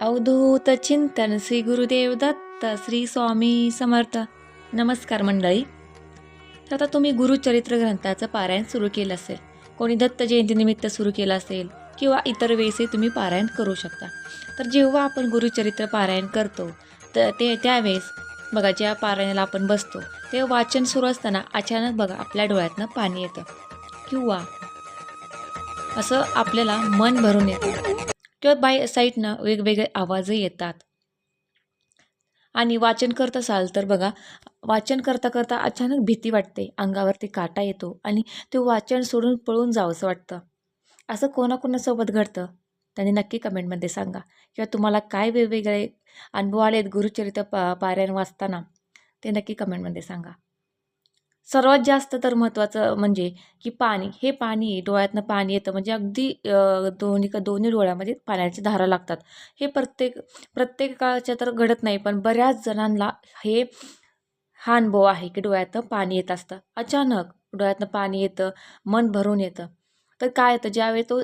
अवधूत चिंतन श्री गुरुदेव दत्त श्री स्वामी समर्थ. नमस्कार मंडळी. तर आता तुम्ही गुरुचरित्र ग्रंथाचं पारायण सुरू केलं असेल कोणी दत्त जयंतीनिमित्त सुरू केलं असेल किंवा इतर वेळेसही तुम्ही पारायण करू शकता. तर जेव्हा आपण गुरुचरित्र पारायण करतो तर ते त्यावेळेस बघा ज्या पारायणाला आपण बसतो ते वाचन सुरू असताना अचानक बघा आपल्या डोळ्यातनं पाणी येतं. किंवा असं आपल्याला मन भरून येतं. किंवा बाय साईडनं वेगवेगळे आवाजही येतात. आणि वाचन करत असाल तर बघा वाचन करता करता अचानक भीती वाटते. अंगावरती काटा येतो आणि ते वाचन सोडून पळून जावंसं वाटतं. असं कोणाकोणासोबत घडतं? त्यांनी नक्की कमेंटमध्ये सांगा. किंवा तुम्हाला काय वेगवेगळे अनुभव आलेत गुरुचरित्र पा पारायण वाचताना ते नक्की कमेंटमध्ये सांगा. सर्वात जास्त तर महत्त्वाचं म्हणजे की पाणी हे पाणी डोळ्यातनं पाणी येतं. म्हणजे अगदी दोन्ही का दोन्ही डोळ्यामध्ये पाण्याच्या धारा लागतात. हे प्रत्येक प्रत्येकाच्या तर घडत नाही पण बऱ्याच जणांना हे हा अनुभव आहे की डोळ्यातनं पाणी येत असतं. अचानक डोळ्यातनं पाणी येतं मन भरून येतं. तर काय येतं? ज्यावेळी तो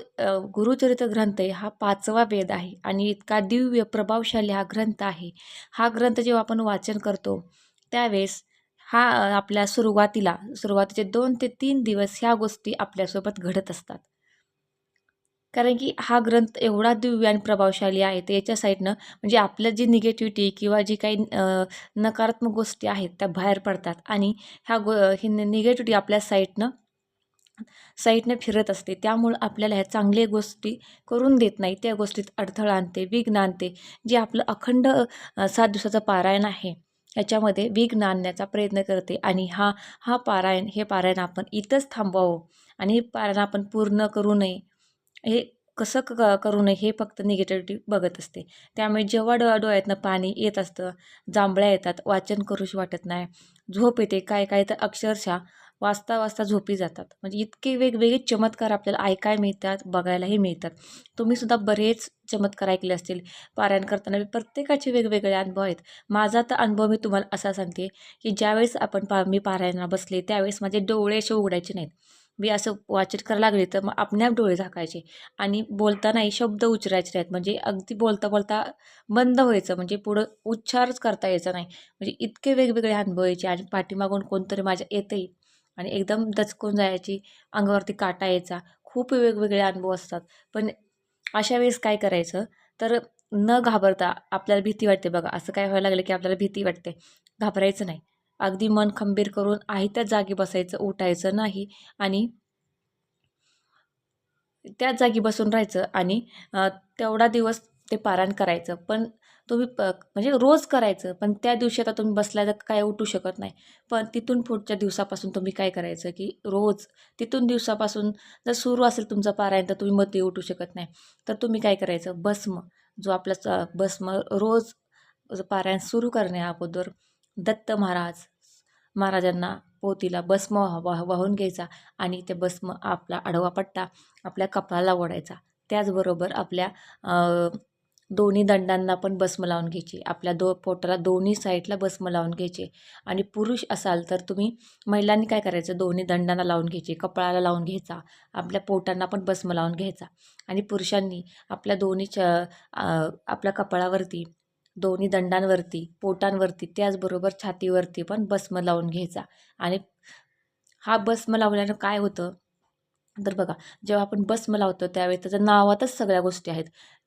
गुरुचरित्र ग्रंथ आहे हा पाचवा वेद आहे आणि इतका दिव्य प्रभावशाली हा ग्रंथ आहे. हा ग्रंथ जेव्हा आपण वाचन करतो त्यावेळेस हा आपल्या सुरुवातीला सुरुवातीचे दोन ते तीन दिवस ह्या गोष्टी आपल्यासोबत घडत असतात. कारण की हा ग्रंथ एवढा दिव्य आणि प्रभावशाली आहे तर याच्या साईडनं म्हणजे आपलं जी निगेटिव्हिटी किंवा जी काही नकारात्मक गोष्टी आहेत त्या बाहेर पडतात आणि ह्या गो ही निगेटिव्हिटी आपल्या साईडनं साईडनं फिरत असते. त्यामुळं आपल्याला ह्या चांगल्या गोष्टी करून देत नाही. त्या गोष्टीत अडथळा आणते विघ्न आणते जे आपलं अखंड सात दिवसाचं पारायण आहे. याच्यामध्ये विघ्न आणण्याचा प्रयत्न करते आणि हा हा पारायण हे पारायण आपण इथंच थांबवावं आणि हे पारायण आपण पूर्ण करू नये. हे कसं क करू नये हे फक्त निगेटिव्हिटी बघत असते. त्यामुळे जेव्हा डोळ्या डोळ्यातनं पाणी येत असतं जांभळ्या येतात वाचन करूशी वाटत नाही. झोप येते काय काय तर अक्षरशः वाचता वाचता झोपी जातात. म्हणजे इतके वेगवेगळे चमत्कार आपल्याला ऐकाय मिळतात बघायलाही मिळतात. तुम्हीसुद्धा बरेच चमत्कार ऐकले असतील पारायण करताना प्रत्येकाचे वेगवेगळे अनुभव आहेत. माझा तर अनुभव मी तुम्हाला असा सांगते की ज्यावेळेस आपण पा मी पारायणाला बसले त्यावेळेस माझे डोळे असे उघडायचे नाहीत. मी असं वाचन करायला लागले तर मग आपण्याप डोळे झाकायचे आणि बोलतानाही शब्द उच्चारायचे नाहीत. म्हणजे अगदी बोलता बोलता बंद व्हायचं. म्हणजे पुढं उच्चारच करता यायचा नाही. म्हणजे इतके वेगवेगळे अनुभव यायचे आणि पाठीमागून कोणतरी माझ्या येतही आणि एकदम दचकून जायची अंगावरती काटा यायचा. खूप वेगवेगळे अनुभव असतात. पण अशा वेळेस काय करायचं? तर न घाबरता आपल्याला भीती वाटते बघा. असं काय व्हायला लागलं की आपल्याला भीती वाटते. घाबरायचं नाही. अगदी मन खंबीर करून आहे त्या जागी बसायचं उठायचं नाही आणि त्याच जागी बसून राहायचं आणि तेवढा दिवस ते पारायण करायचं. पण तुम्ही प म्हणजे रोज करायचं. पण त्या दिवशी आता तुम्ही बसल्या तर काय उठू शकत नाही. पण तिथून पुढच्या दिवसापासून तुम्ही काय करायचं की रोज तिथून दिवसापासून जर सुरू असेल तुमचं पारायण तर तुम्ही मती उठू शकत नाही. तर तुम्ही काय करायचं? भस्म. जो आपला भस्म रोज पारायण सुरू करणे अगोदर दत्त महाराज महाराजांना पोतीला भस्म वाह वाहून घ्यायचा आणि ते भस्म आपला आडवा पट्टा आपल्या कपाळाला ओढायचा. त्याचबरोबर आपल्या दोन्ही दंडांना पण बस्म लावून घ्यायची. आपल्या दो पोटाला दोन्ही साईडला बस्म लावून घ्यायचे. आणि पुरुष असाल तर तुम्ही महिलांनी काय करायचं? दोन्ही दंडांना लावून घ्यायचे. कपाळाला लावून घ्यायचा. आपल्या पोटांना पण बस्म लावून घ्यायचा. आणि पुरुषांनी आपल्या दोन्ही च आपल्या कपाळावरती दोन्ही दंडांवरती पोटांवरती त्याचबरोबर छातीवरती पण भस्म लावून घ्यायचा. आणि हा भस्म लावल्यानं काय होतं? तर बघा जेव्हा आपण भस्म लावतो त्यावेळी त्याच्या नावातच सगळ्या गोष्टी आहेत.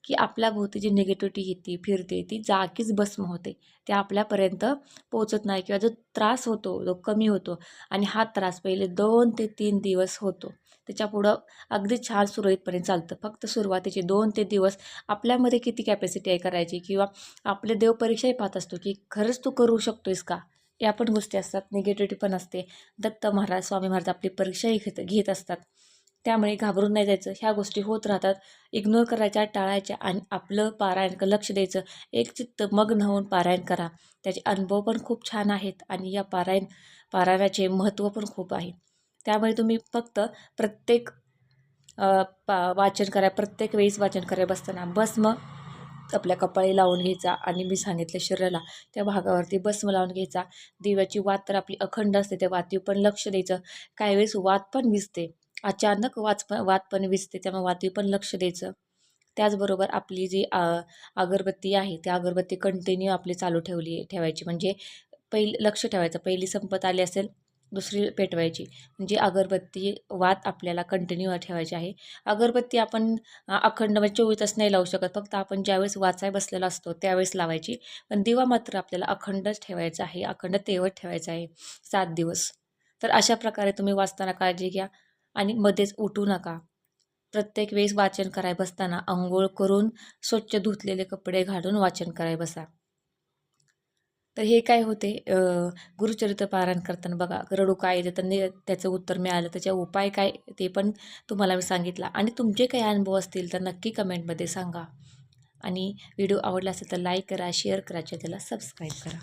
की आपल्या भोवती जी निगेटिव्हिटी येते फिरते ती जागीच भस्म होते. ते आपल्यापर्यंत पोचत नाही किंवा जो त्रास होतो जो कमी होतो आणि हा त्रास पहिले दोन ते तीन दिवस होतो. त्याच्या पुढं अगदी छान सुरळीतपणे चालतं. फक्त सुरुवातीचे दोन ते दिवस आपल्यामध्ये किती कॅपॅसिटी आहे करायची किंवा आपले देव परीक्षाही पाहत असतो की खरंच तू करू शकतोयस का? या पण गोष्टी असतात. निगेटिव्हिटी पण असते. दत्त महाराज स्वामी महाराज आपली परीक्षाही घेत घेत असतात. त्यामुळे घाबरून नाही जायचं. ह्या गोष्टी होत राहतात. इग्नोर करायच्या टाळायच्या आणि आपलं पारायण लक्ष द्यायचं. एक चित्त मग्न होऊन पारायण करा. त्याचे अनुभव पण खूप छान आहेत आणि या पारायण पारायणाचे महत्त्व पण खूप आहे. त्यामुळे तुम्ही फक्त प्रत्येक पा वाचन करा. प्रत्येक वेळेस वाचन करा बसताना भस्म आपल्या कपाळी लावून घ्यायचा आणि मी सांगितलं शरीराला. त्या भागावरती भस्म लावून घ्यायचा. दिव्याची वात तर आपली अखंड असते. त्या वातीवर पण लक्ष द्यायचं. काही वेळेस वात पण विसते अचानक वाच वात पण विजते त्यामुळे वाती पण लक्ष द्यायचं. त्याचबरोबर आपली जी आ अगरबत्ती आहे ती अगरबत्ती कंटिन्यू आपली चालू ठेवली ठेवायची. म्हणजे पहिली लक्ष ठेवायचं. पहिली संपत आली असेल दुसरी पेटवायची. म्हणजे अगरबत्ती वात आपल्याला कंटिन्यू ठेवायची आहे. अगरबत्ती आपण अखंड म्हणजे चोवीस तास नाही लावू शकत. फक्त आपण ज्यावेळेस वाचाय बसलेला असतो त्यावेळेस लावायची. पण दिवा मात्र आपल्याला अखंडच ठेवायचा आहे. अखंड तेवत ठेवायचा आहे. सात दिवस. तर अशा प्रकारे तुम्ही वाचताना काळजी घ्या. आणि मध्येच उठू नका. प्रत्येक वेळेस वाचन कराय बसताना आंघोळ करून स्वच्छ धुतलेले कपडे घालून वाचन कराय बसा. तर हे काय होते? गुरुचरित्र पारायण करताना बघा रडू काय येते तर त्याचं उत्तर मिळालं. त्याच्या उपाय काय ते पण तुम्हाला मी सांगितला. आणि तुमचे काही अनुभव असतील तर नक्की कमेंटमध्ये सांगा. आणि व्हिडिओ आवडला असेल तर लाईक करा शेअर करा चॅनलला सबस्क्राईब करा.